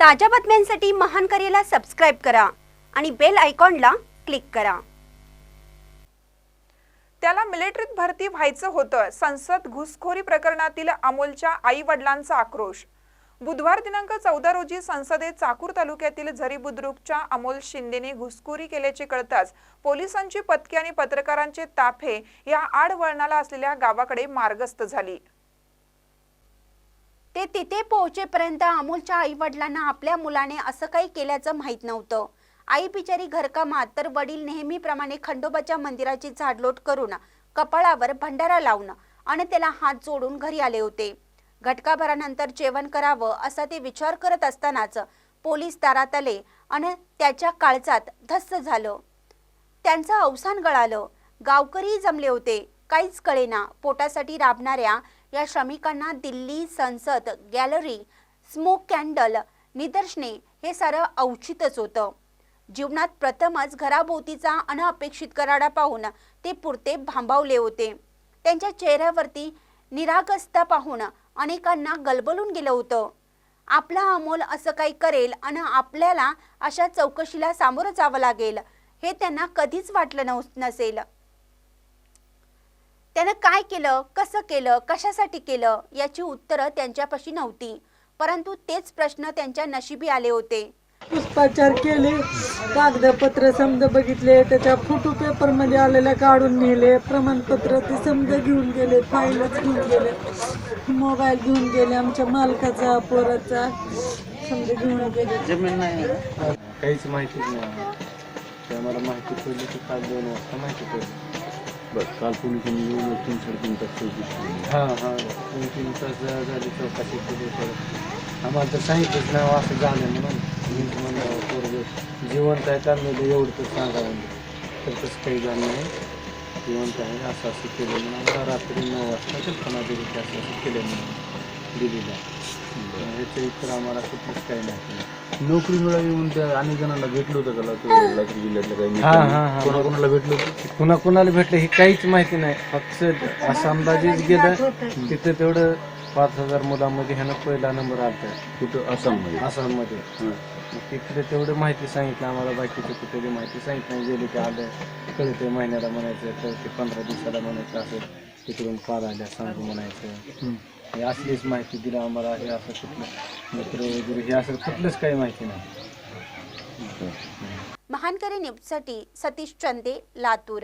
ताज्या बातम्यांसाठी महान करेला सबस्क्राईब करा आणि बेल आयकॉनला क्लिक करा. त्याला मिलिटरीत भरती व्हायचं होतं. संसद घुसखोरी प्रकरणातील अमोलच्या आई वडिलांचा आक्रोश. बुधवार दिनांक चौदा रोजी संसदेत चाकूर तालुक्यातील झरी बुद्रुकच्या अमोल शिंदेने घुसखोरी केल्याचे कळताच पोलिसांची पथके आणि पत्रकारांचे ताफे या आडवळणाला असलेल्या गावाकडे मार्गस्थ झाली. ते तिथे पोहोचेपर्यंत अमोलच्या आई वडिलांना आपल्या मुलाने असं काही केल्याचं माहीत नव्हतं. आई बिचारी घरकामात तर वडील नेहमीप्रमाणे खंडोबाच्या मंदिराची झाडलोट करून कपाळावर भंडारा लावून आणि त्याला हात जोडून घरी आले होते. घटकाभरानंतर जेवण करावं असा ते विचार करत असतानाच पोलीस दारात आले आणि त्याच्या काळजात धस्स झालं. त्यांचं अवसान गळालं. गावकरी जमले होते. काहीच कळेना. पोटासाठी राबणाऱ्या या श्रमिकांना दिल्ली संसद गॅलरी स्मोक कॅन्डल निदर्शने हे सारं औचितच होतं. जीवनात प्रथमच घराभोवतीचा अनअपेक्षित कराडा पाहून ते पुरते भांबावले होते. त्यांच्या चेहऱ्यावरती निरागसता पाहून अनेकांना गलबलून गेलं होतं. आपला अमोल असं काही करेल आणि आपल्याला अशा चौकशीला सामोरं जावं लागेल हे त्यांना कधीच वाटलं नसेल. त्यानं काय केलं कसं केलं कशासाठी केलं याची उत्तरं त्यांच्यापाशी नव्हती. परंतु तेच प्रश्न त्यांच्या नशिबी आले होते. पुष्पाचार केले कागदपत्र समजा बघितले त्याच्या फोटो पेपरमध्ये आलेल्या काढून नेले प्रमाणपत्र ते समजा घेऊन गेले फाईलच घेऊन गेले मोबाईल घेऊन गेले आमच्या मालकाचा पोराचा समजा घेऊन गेले. जमीन नाही काहीच माहितीच नाही. आम्हाला माहिती पडली काल दोन वाजता माहिती पडली. बरं काल पोलिसांनी येऊन तीन साडेतीन तास चौकशी केली. हां हां. दोन तीन तास झाली चौकशी केली तर आम्हाला तर सांगितलंच नाही असं झालं म्हणून. मी म्हणलं पोरग जिवंत आहे का? मी एवढं तर सांगा तर तसं काही झालं नाही. जिवंत आहे असं असं केलं म्हणून आम्हाला रात्री नऊ वाजता कल्पना दिली असं असं केलं म्हणून. दिलेलं ह्याच्या इतर आम्हाला कुठलंच काही नाही नोकरीमुळे येऊन त्या अनेक जणांना भेटलो होतं का? तो लातूर जिल्ह्यातल्या काही हां, हां, हां. कोणाकोणाला भेटलो होतं? कुणा कुणाला भेटलं हे काहीच माहिती नाही. फक्त असं अंदाजेच गेलं तिथं तेवढं पाच हजार मुलामध्ये ह्यानं पहिला नंबर आलता. कुठं? आसाममध्ये. आसाममध्ये. हां. मग तिकडे तेवढं माहिती सांगितलं आम्हाला. बाकीचं कुठे बी माहिती सांगितलं नाही. गेले की आलं. कळते महिन्याला म्हणायचं कळते पंधरा दिवसाला म्हणायचं असं. तिकडून पार आल्या सांगू म्हणायचं. हे असलीच माहिती दिलं आम्हाला हे असं कुठलं मित्र वगैरे हे असं कुठलंच काही माहिती नाही. महानकरी न्यूजसाठी सतीश चंदे लातूर.